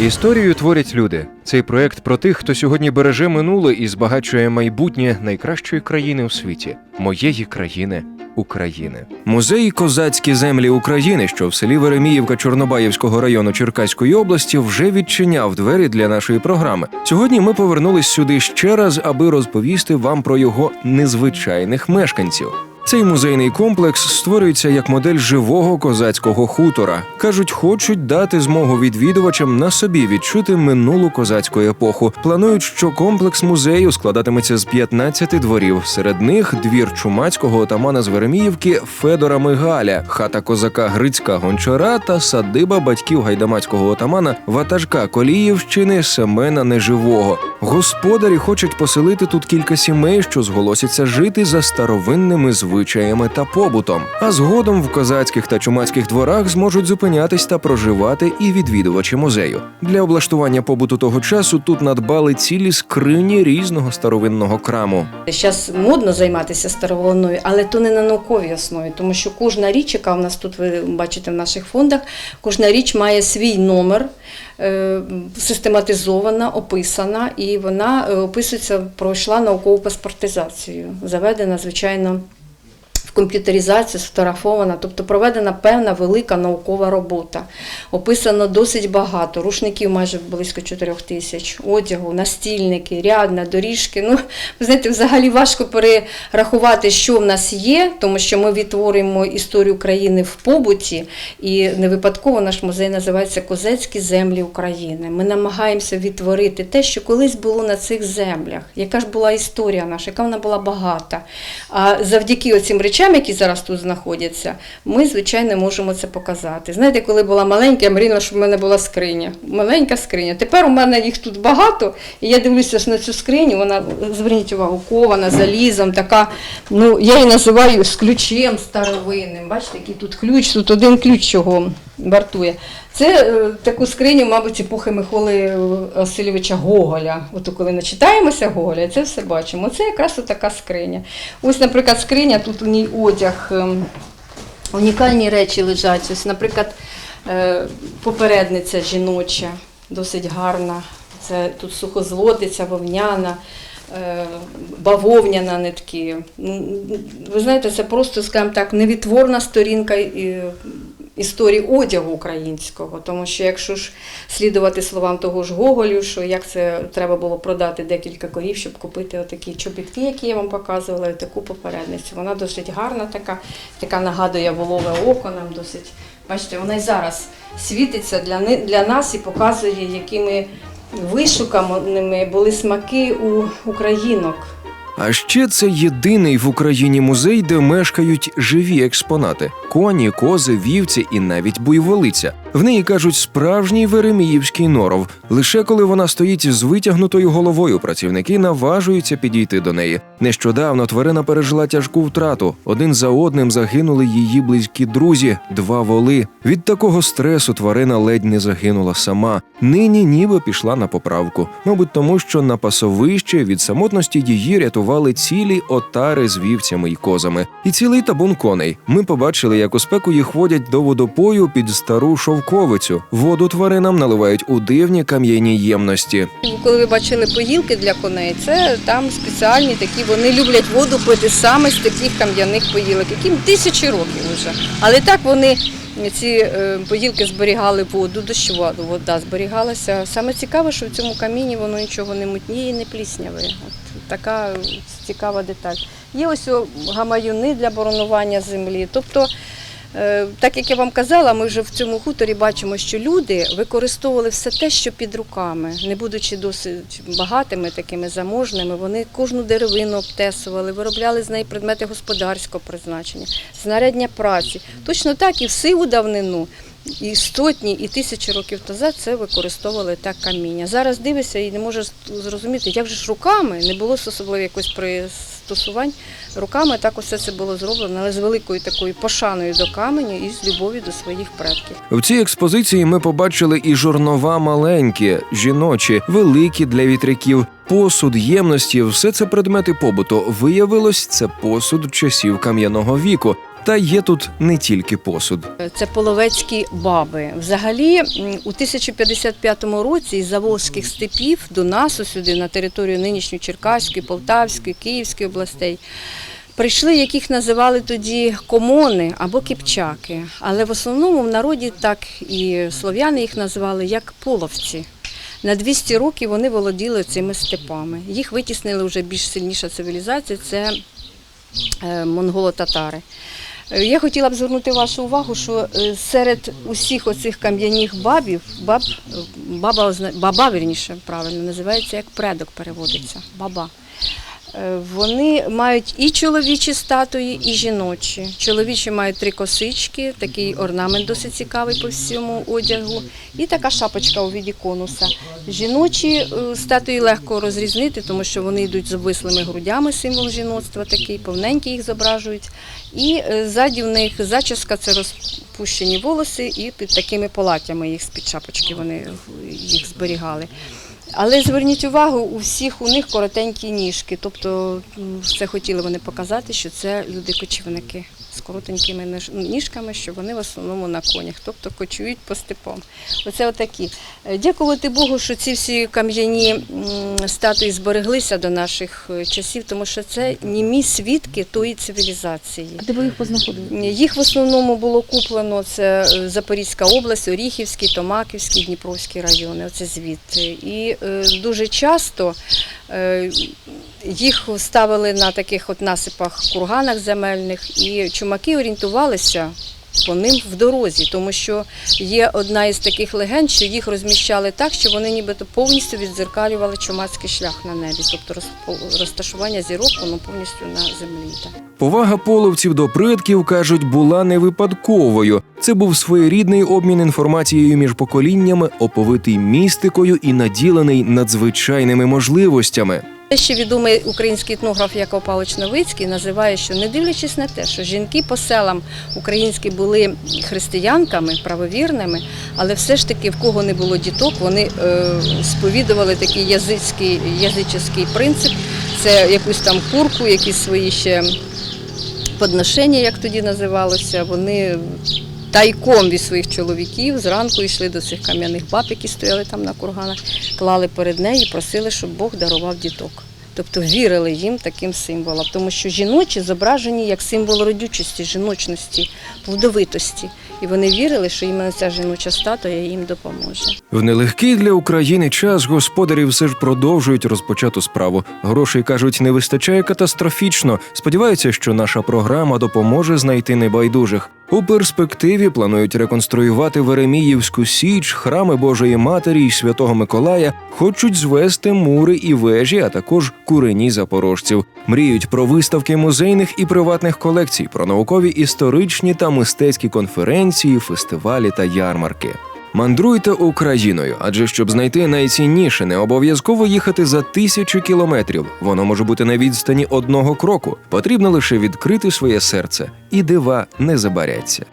Історію творять люди. Цей проект про тих, хто сьогодні береже минуле і збагачує майбутнє найкращої країни у світі моєї країни. України музей Козацькі землі України, що в селі Вереміївка Чорнобаївського району Черкаської області, вже відчиняв двері для нашої програми. Сьогодні ми повернулись сюди ще раз, аби розповісти вам про його незвичайних мешканців. Цей музейний комплекс створюється як модель живого козацького хутора. кажуть, хочуть дати змогу відвідувачам на собі відчути минулу козацьку епоху. Планують, що комплекс музею складатиметься з 15 дворів. Серед них двір чумацького отамана з Вереміївки Федора Мигаля, хата козака Грицька Гончара та садиба батьків гайдамацького отамана ватажка Коліївщини Семена Неживого. Господарі хочуть поселити тут кілька сімей, що зголосяться жити за старовинними звичаями та побутом. А згодом в козацьких та чумацьких дворах зможуть зупинятись та проживати і відвідувачі музею. Для облаштування побуту того часу тут надбали цілі скрині різного старовинного краму. Зараз модно займатися старовинною, але то не на науковій основі, тому що кожна річ, яка в нас тут ви бачите в наших фондах, кожна річ має свій номер, е, систематизована, описана, і вона е, описується, пройшла наукову паспортизацію, заведена, звичайно. В комп'ютеризацію сфотографована, тобто проведена певна велика наукова робота. Описано досить багато. Рушників майже близько 4 тисяч, одягу, настільники, рядна, доріжки. Ну, знаєте, взагалі важко перерахувати, що в нас є, тому що ми відтворюємо історію країни в побуті, і не випадково наш музей називається Козацькі землі України. Ми намагаємося відтворити те, що колись було на цих землях, яка ж була історія наша, яка вона була багата. А завдяки оцим речам, які зараз тут знаходяться, ми, звичайно, можемо це показати. Знаєте, коли була маленька, я мріяла, щоб в мене була скриня. Маленька скриня. Тепер у мене їх тут багато, і я дивлюся на цю скриню, вона, зверніть увагу, кована залізом, така, ну, я її називаю з ключем старовинним. Бачите, який тут ключ, тут один ключ його вартує. Це е, таку скриню, мабуть, епохи Миколи Васильовича Гоголя. От коли начитаємося Гоголя, це все бачимо. Це якраз така скриня. Ось, наприклад, скриня, тут у ній одяг, ем, унікальні речі лежать. Ось, наприклад, е, попередниця жіноча, досить гарна. Це тут сухозлотиця, вовняна. е, Бавовняна нитки. Ви знаєте, це просто, скажімо так, невідтворна сторінка історії одягу українського, тому що якщо ж слідувати словам того ж Гоголю, що як це треба було продати декілька корів, щоб купити отакі чобітки, які я вам показувала, і таку попередницю. Вона досить гарна, така, така нагадує волове око нам досить. Бачите, вона й зараз світиться для, для нас і показує, якими вишуканими були смаки у українок. А ще це єдиний в Україні музей, де мешкають живі експонати: коні, кози, вівці і навіть буйволиця. В неї кажуть справжній Вереміївський норов. Лише коли вона стоїть з витягнутою головою, працівники наважуються підійти до неї. Нещодавно тварина пережила тяжку втрату. Один за одним загинули її близькі друзі, два воли. Від такого стресу тварина ледь не загинула сама. Нині ніби пішла на поправку. Мабуть, тому що на пасовище від самотності її рятували цілі отари з вівцями й козами. І цілий табун коней. Ми побачили, як у спеку їх водять до водопою під стару шовковицю. Воду тваринам наливають у дивні кам'яні ємності. Коли ви бачили поїлки для коней, це там спеціальні такі, вони люблять воду пити саме з таких кам'яних поїлок, яким тисячі років вже. Але так вони ці е, поїлки зберігали воду, дощова вода зберігалася. Саме цікаве, що в цьому каміні воно нічого не мутніє і не плісняве. От така цікава деталь. Є ось гамаюни для боронування землі. Тобто Так як я вам казала, ми вже в цьому хуторі бачимо, що люди використовували все те, що під руками, не будучи досить багатими, такими заможними, вони кожну деревину обтесували, виробляли з неї предмети господарського призначення, знарядня праці. Точно так і в сиву давнину. І сотні, і тисячі років назад це використовували так каміння. Зараз дивишся і не можеш зрозуміти, як же ж руками не було особливо якось пристосувань. Руками так усе це було зроблено, але з великою такою пошаною до каменю і з любов'ю до своїх предків. В цій експозиції ми побачили і жорнова маленькі, жіночі, великі для вітряків. Посуд, ємності, все це предмети побуту. Виявилось, це посуд часів кам'яного віку. Та є тут не тільки посуд. Це половецькі баби. Взагалі, у 1055 році із Заволжських степів до нас, сюди, на територію нинішньої Черкаської, Полтавської, Київської областей, прийшли, яких називали тоді комони або кипчаки. Але в основному в народі так і слов'яни їх називали як половці. На 200 років вони володіли цими степами. Їх витіснили вже більш сильніша цивілізація це е, монголо-татари. Я хотіла б звернути вашу увагу, що е, серед усіх оцих кам'яних бабів, баб, баба, баба вірніше, правильно називається як предок переводиться. Баба. Е, Вони мають і чоловічі статуї, і жіночі. Чоловічі мають три косички, такий орнамент досить цікавий по всьому одягу, і така шапочка у віді конуса. Жіночі е, статуї легко розрізнити, тому що вони йдуть з обвислими грудями, символ жіноцтва такий, повненькі їх зображують. І е, ззаді в них зачіска це розпущені волоси, і під такими полаттями їх з-під шапочки вони їх зберігали. Але зверніть увагу, у всіх у них коротенькі ніжки. Тобто це хотіли вони показати, що це люди-кочівники з коротенькими ніж- ніжками, що вони в основному на конях, тобто кочують по степам. Оце отакі. Е, Дякувати Богу, що ці всі кам'яні статуї збереглися до наших е, часів, тому що це німі свідки тої цивілізації. А де ви їх познаходили? Їх в основному було куплено це е, Запорізька область, Оріхівський, Томаківський, Дніпровський райони. Оце звідти. І дуже часто е, їх ставили на таких от насипах, курганах земельних, і чумаки орієнтувалися. По ним в дорозі, тому що є одна із таких легенд, що їх розміщали так, що вони нібито повністю віддзеркалювали чумацький шлях на небі, тобто розташування зірок воно повністю на землі. Повага половців до предків кажуть, була не випадковою. Це був своєрідний обмін інформацією між поколіннями, оповитий містикою і наділений надзвичайними можливостями. Що відомий український етнограф Яков Павлович Новицький називає, що не дивлячись на те, що жінки по селам українські були християнками, правовірними, але все ж таки в кого не було діток, вони е, сповідували такий язичний, язичний принцип. Це якусь там курку, якісь свої ще подношення, як тоді називалося. Вони тайком від своїх чоловіків зранку йшли до цих кам'яних баб, які стояли там на курганах, клали перед нею і просили, щоб Бог дарував діток. Тобто вірили їм таким символом, тому що жіночі зображені як символ родючості, жіночності, плодовитості. І вони вірили, що іменно ця жіноча статуя їм допоможе. В нелегкий для України час господарі все ж продовжують розпочату справу. Грошей кажуть, не вистачає катастрофічно. Сподіваються, що наша програма допоможе знайти небайдужих. У перспективі планують реконструювати Вереміївську січ, храми Божої Матері й Святого Миколая, хочуть звести мури і вежі, а також курені запорожців. Мріють про виставки музейних і приватних колекцій, про наукові, історичні та мистецькі конференції, фестивалі та ярмарки. Мандруйте Україною, адже щоб знайти найцінніше, не обов'язково їхати за тисячу кілометрів. Воно може бути на відстані одного кроку. Потрібно лише відкрити своє серце, і дива не забаряться.